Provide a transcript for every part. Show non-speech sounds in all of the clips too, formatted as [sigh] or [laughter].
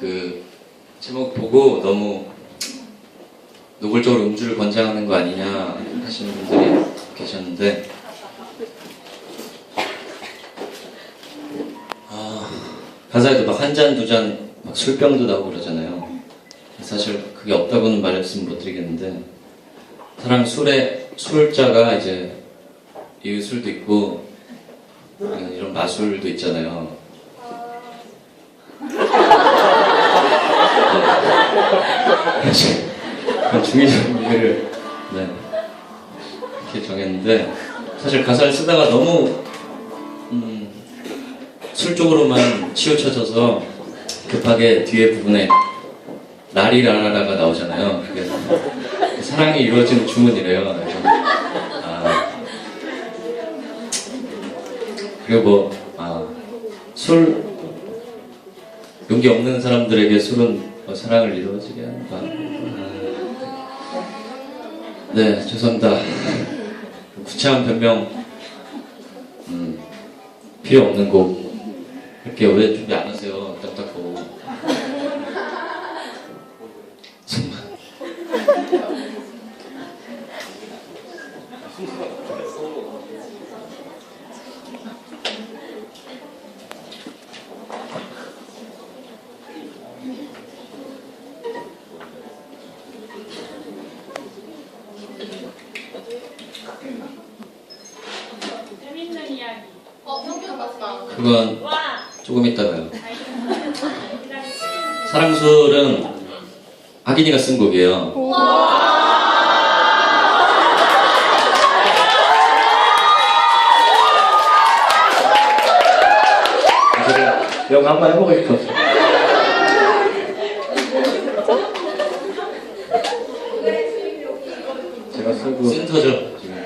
그 제목 보고 너무 노골적으로 음주를 권장하는 거 아니냐 하시는 분들이 계셨는데 아, 가사에도 막 한 잔 두 잔 막 술병도 나오고 그러잖아요. 사실 그게 없다고는 말씀 못 드리겠는데 사랑 술에 술자가 이제 이 술도 있고 어, 이런 마술도 있잖아요. 네. 그래서 그런 중의적인 의미를 [laughs] 네. 이렇게 정했는데 사실 가사를 쓰다가 너무 음, 술 쪽으로만 치우쳐져서 급하게 뒤에 부분에 라리라라라가 나오잖아요. 그게 사랑이 이루어지는 주문이래요. 그래서, 아, 그리고 뭐, 아, 술, 용기 없는 사람들에게 술은 뭐 사랑을 이루어지게 한다. 아, 네, 죄송합니다. 구차한 변명, 음, 필요 없는 곡. 이렇게 왜 준비 안 하세요? 딱딱하고. 정말. [laughs] [laughs] [laughs] 재밌는 이야기. 어, 평균 맞다. 그건 와! 조금. 기다리세요. 사랑술은 하긴이가 쓴 곡이에요. 영어 한번 해보고 싶었어요. 제가 쓰고 센터죠, 지금.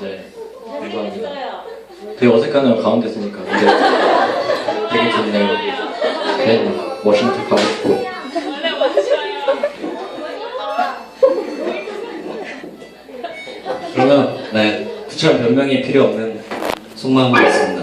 네, 감사합니다. 되게 어색하네요 가운데 쓰니까 근데 되게 좋네요. 괜히 워싱턴 가고 싶고. 그러면 네 구차한 변명이 필요 없는 속마음을 했습니다.